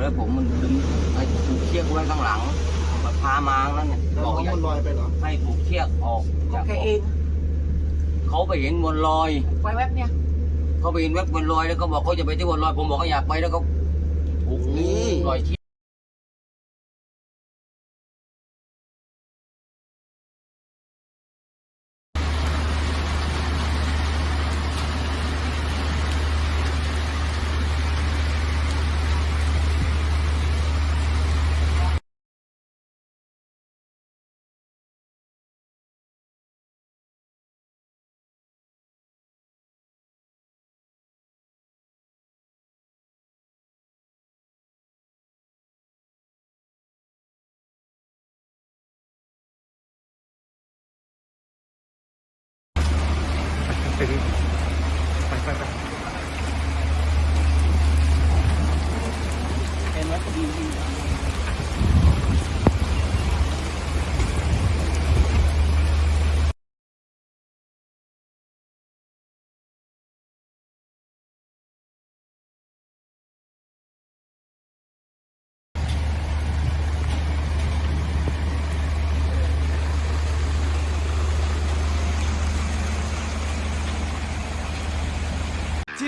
แล้วผมมันดึงไอ้ผูกเชือกไว้ข้างหลังมันพามาแล้วเนี่ยแล้วบอกน้องอย่ามันลอยไปเหรอ ให้ผูกเชือกออกอโอย่างเคออกเองเขาไปเห็นบนลอย ไว้แวบเนี่ย เขาไปเห็นแวบบนลอยแล้วก็บอกเขาจะไปที่บนลอยผมบอกเขาอยากไปแล้วก็ผูกลอยเชือก 可以，快拜，拜拜。